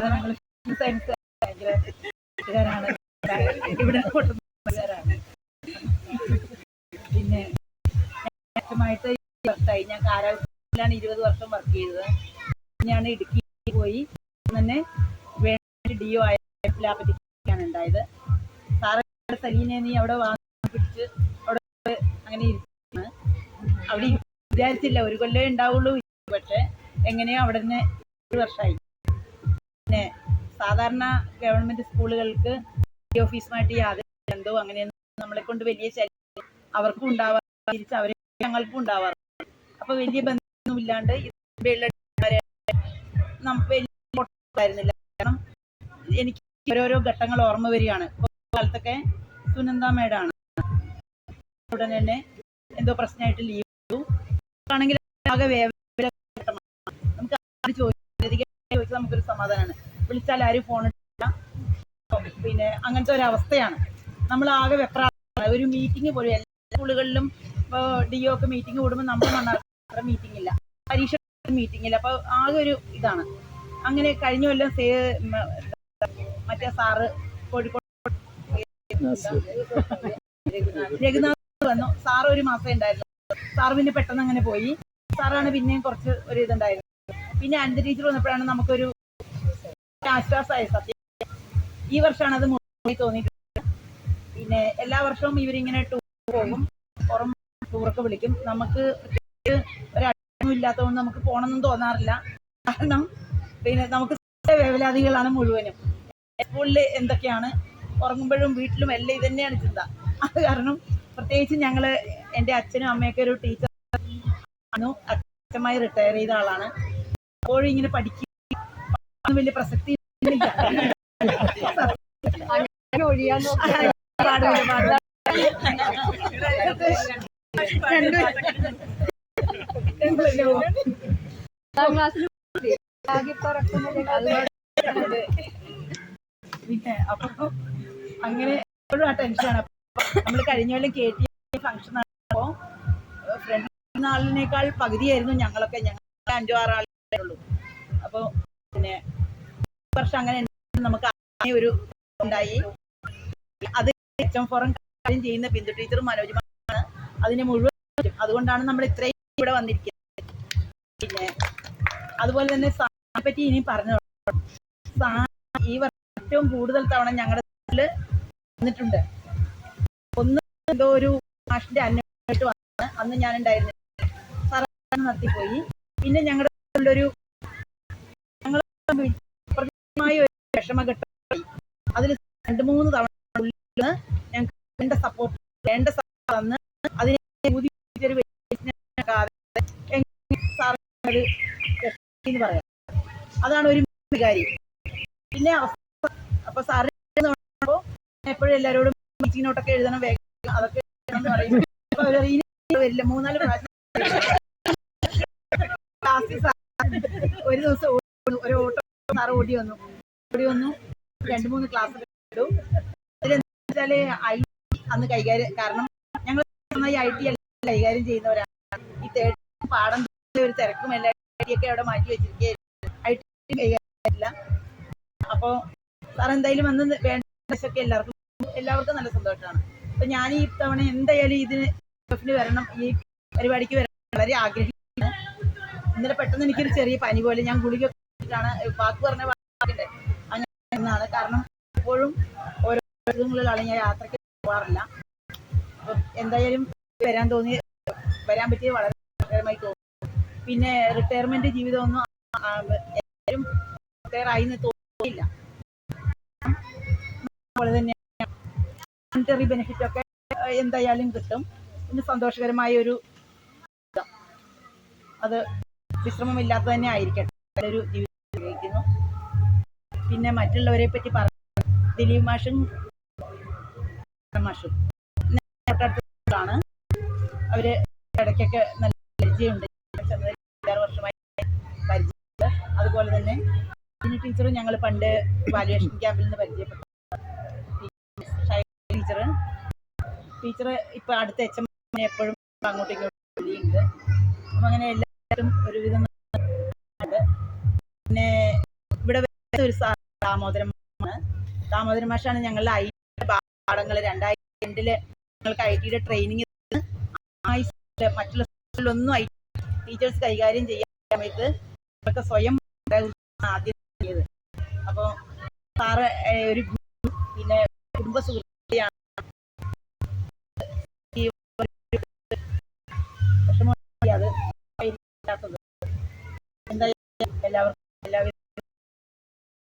Science ഭയങ്കര കൂട്ടുകാരാണ് ഇവിടെ പിന്നെ മെച്ചമായിട്ട് വർഷമായി ഞാൻ കാലാവസ്ഥയിലാണ് ഇരുപത് വർഷം വർക്ക് ചെയ്തത്. ഞാൻ ഇടുക്കി പോയി. തന്നെ വേണ്ടി ഡി ഒ ആയ ലാപ്പറ്റിക്കാണ് ഉണ്ടായത്. സാറ് സലീനെ നീ അവിടെ വാങ്ങി പിടിച്ച് അവിടെ അങ്ങനെ ഇരിക്കുകയാണ് അവിടെ വിചാരിച്ചില്ല ഒരു കൊല്ലമേ ഉണ്ടാവുള്ളൂ. പക്ഷെ എങ്ങനെയോ അവിടെ തന്നെ ഒരു വർഷമായി പിന്നെ സാധാരണ ഗവൺമെന്റ് സ്കൂളുകൾക്ക് ഓഫീസുമായിട്ട് യാതൊരു ബന്ധവും അങ്ങനെയൊന്നും നമ്മളെ കൊണ്ട് വലിയ ശല്യം അവർക്കും ഉണ്ടാവാറ് തിരിച്ച് അവരെ ഞങ്ങൾക്കും ഉണ്ടാവാറുണ്ട് അപ്പൊ വലിയ ബന്ധമൊന്നും ഇല്ലാണ്ട് നം- കാരണം എനിക്ക് ഓരോരോ ഘട്ടങ്ങൾ ഓർമ്മ വരികയാണ്. കാലത്തൊക്കെ സുനന്ദ മേഡാണ്. ഉടനെ തന്നെ എന്തോ പ്രശ്നമായിട്ട് ലീവ് ചെയ്തു. ആണെങ്കിൽ ആകെ വേവ നമുക്ക് ചോദിച്ചു ചോദിച്ചാൽ നമുക്കൊരു സമാധാനമാണ് വിളിച്ചാൽ ആരും ഫോൺ എടുക്കില്ല പിന്നെ അങ്ങനത്തെ ഒരു അവസ്ഥയാണ്. നമ്മൾ ആകെ വെപ്രാളമാണ്. ഒരു മീറ്റിംഗ് പോലും എല്ലാ സ്കൂളുകളിലും ഇപ്പോൾ ഡി ഒക്കെ മീറ്റിംഗ് കൂടുമ്പോൾ നമ്മൾ മണ്ണാർക്കാത്ര മീറ്റിംഗ് ഇല്ല. പരീക്ഷ മീറ്റിംഗ് ഇല്ല. അപ്പോൾ ആകെ ഒരു ഇതാണ്. അങ്ങനെ കഴിഞ്ഞ കൊല്ലം സേ മറ്റേ സാറ് കോഴിക്കോട് രഘുനാഥ് വന്നു. സാറ് ഒരു മാസം ഉണ്ടായിരുന്നു സാറ് പിന്നെ പെട്ടെന്ന് അങ്ങനെ പോയി. സാറാണ് പിന്നെയും കുറച്ച് ഒരു ഇതുണ്ടായിരുന്നു പിന്നെ അനന്ത ടീച്ചർ വന്നപ്പോഴാണ് നമുക്കൊരു ആശ്വാസമായ സത്യം. ഈ വർഷമാണ് അത് മുകളിൽ തോന്നിയിട്ടുള്ളത്. പിന്നെ എല്ലാ വർഷവും ഇവരിങ്ങനെ ടൂർ പോകും. പുറം ടൂറൊക്കെ വിളിക്കും. നമുക്ക് ഒരു ഇല്ലാത്തതുകൊണ്ട് നമുക്ക് പോകണമെന്നും തോന്നാറില്ല. കാരണം പിന്നെ നമുക്ക് വേവലാതികളാണ് മുഴുവനും. സ്കൂളിൽ എന്തൊക്കെയാണ്? ഉറങ്ങുമ്പോഴും വീട്ടിലും എല്ലാം ഇത് തന്നെയാണ് ചിന്ത. അത് കാരണം പ്രത്യേകിച്ച് ഞങ്ങൾ എന്റെ അച്ഛനും അമ്മയൊക്കെ ഒരു ടീച്ചർ അച്ഛമായി റിട്ടയർ ചെയ്ത ആളാണ്. അപ്പോഴും ഇങ്ങനെ പഠിക്കും വലിയ പ്രസക്തി. ഒഴിയാൻ അപ്പൊ അങ്ങനെ എപ്പോഴും ആ ടെൻഷനാണ് നമ്മൾ കഴിഞ്ഞ കൊല്ലം കെ ടി ഫംഗ്ഷൻ നടന്നപ്പോ ഫ്രണ്ട് നാളിനേക്കാൾ പകുതിയായിരുന്നു ഞങ്ങളൊക്കെ. ഞങ്ങൾ അഞ്ചോ ആറാൾ ഉള്ളൂ. അപ്പോൾ പിന്നെ വർഷം അങ്ങനെ. നമുക്ക് ഒരു ഉണ്ടായി. അത് എച്ച് എം ഫോറം കാര്യം ചെയ്യുന്ന ബിന്ദു ടീച്ചറും മനോജുമാണ്. അതിനെ മുഴുവൻ അതുകൊണ്ടാണ് നമ്മൾ ഇത്രയും ഇവിടെ വന്നിരിക്കുന്നത്. പിന്നെ അതുപോലെ തന്നെ സാറിനെ പറ്റി ഇനി പറഞ്ഞു? ഈ വർഷം ഏറ്റവും കൂടുതൽ തവണ ഞങ്ങളുടെ വന്നിട്ടുണ്ട്. ഒന്ന് എന്തോ ഒരു മാഷിന്റെ അന്വേഷണമായിട്ട് വന്ന് അന്ന് ഞാനുണ്ടായിരുന്നു സാറ് നടത്തിപ്പോയി. പിന്നെ ഞങ്ങളുടെ സ്കൂളിലൊരു ഞങ്ങൾ ഒരു വിഷമഘട്ടം അതിൽ രണ്ട് മൂന്ന് തവണ ഞങ്ങൾക്ക് വേണ്ട സപ്പോർട്ട് വേണ്ട തന്ന് അതിനെ എന്ന് പറയാം. അതാണ് ഒരു കാര്യം. പിന്നെ അവസ്ഥ അപ്പൊ സാറ് എപ്പോഴും എല്ലാരോടും മീറ്റിങ്ങിനോട്ടൊക്കെ നോട്ടൊക്കെ എഴുതണം വേഗം അതൊക്കെ എന്ന് പറയും അപ്പൊ അവർ പറയും, "ഇനി വരില്ല മൂന്നാൽ പ്രാവശ്യം. ഒരു ദിവസം ഒരു ഓട്ടോ സാറ് ഓടി വന്നു. ഓടി വന്നു. രണ്ട് മൂന്ന് ക്ലാസ് എടുത്തു അതിലെന്താ വെച്ചാൽ ഐ അന്ന് കൈകാര്യം കാരണം ഞങ്ങൾ നന്നായി ഐ ടി എല്ലാം കൈകാര്യം ചെയ്യുന്നവരാണ്. ഈ തേർഡ് പാഠം ഒരു തിരക്കും എല്ലാ ഐ ടി ഒക്കെ അവിടെ മാറ്റി വെച്ചിരിക്കുകയായിരുന്നു. ഐ ടി കൈകാര്യം ഇല്ല അപ്പോ സാർ എന്തായാലും വന്ന് വേണ്ട എല്ലാവർക്കും എല്ലാവർക്കും നല്ല സന്തോഷമാണ്. അപ്പൊ ഞാൻ ഈ തവണ എന്തായാലും ഇതിന് വരണം. ഈ പരിപാടിക്ക് വരണം വളരെ ആഗ്രഹിക്കുന്നു. ഇന്നലെ പെട്ടെന്ന് എനിക്കൊരു ചെറിയ പനി പോലെ ഞാൻ ഗുളിക വാക്ക് പറഞ്ഞ വാക്കിന്റെ അങ്ങനെ എന്നാണ് കാരണം എപ്പോഴും ഓരോ ദിവസങ്ങളിലാണ് ഞാൻ യാത്രയ്ക്ക് പോകാറില്ല അപ്പൊ എന്തായാലും വരാൻ തോന്നി വരാൻ പറ്റിയത് വളരെ തോന്നി. പിന്നെ റിട്ടയർമെന്റ് ജീവിതമൊന്നും ഒന്നും റിട്ടയർ തോന്നിയില്ല. അതുപോലെ തന്നെ മോണിറ്ററി ബെനിഫിറ്റ് ഒക്കെ എന്തായാലും കിട്ടും. സന്തോഷകരമായ ഒരു അത് വിശ്രമമില്ലാത്ത തന്നെ ആയിരിക്കട്ടെ. നല്ലൊരു ജീവിതം പിന്നെ മറ്റുള്ളവരെ പറ്റി പറഞ്ഞു ദിലീപ് മാഷും മാഷും. തൊട്ടടുത്താണ് അവർ ഇടയ്ക്കൊക്കെ നല്ല പരിചയമുണ്ട്. അഞ്ചാറ് വർഷമായി പരിചയമുണ്ട്. അതുപോലെ തന്നെ ടീച്ചറും ഞങ്ങൾ പണ്ട് വാല്യുവേഷൻ ക്യാമ്പിൽ നിന്ന് പരിചയപ്പെട്ടു. ടീച്ചർ ടീച്ചർ ഇപ്പൊ അടുത്ത എച്ച് എം എപ്പോഴും അങ്ങോട്ടും ഇങ്ങോട്ടും എല്ലാ അങ്ങനെ എല്ലാവരും ഒരുവിധം പിന്നെ ഇവിടെ ഒരു ദാമോദരൻ ആണ് ദാമോദരൻ മാഷാണ് ഞങ്ങളുടെ ഐ പാഠങ്ങൾ രണ്ടായിരത്തി രണ്ടിൽ ഞങ്ങൾക്ക് ഐ ടിയുടെ ട്രെയിനിങ് മറ്റുള്ള സ്കൂളിലൊന്നും ഐ ടീച്ചേഴ്സ് കൈകാര്യം ചെയ്യാൻ സമയത്ത് ഞങ്ങൾക്ക് സ്വയം ആദ്യം അപ്പോൾ സാറ് ഒരു പിന്നെ കുടുംബ സുഹൃത്തിയാണ് la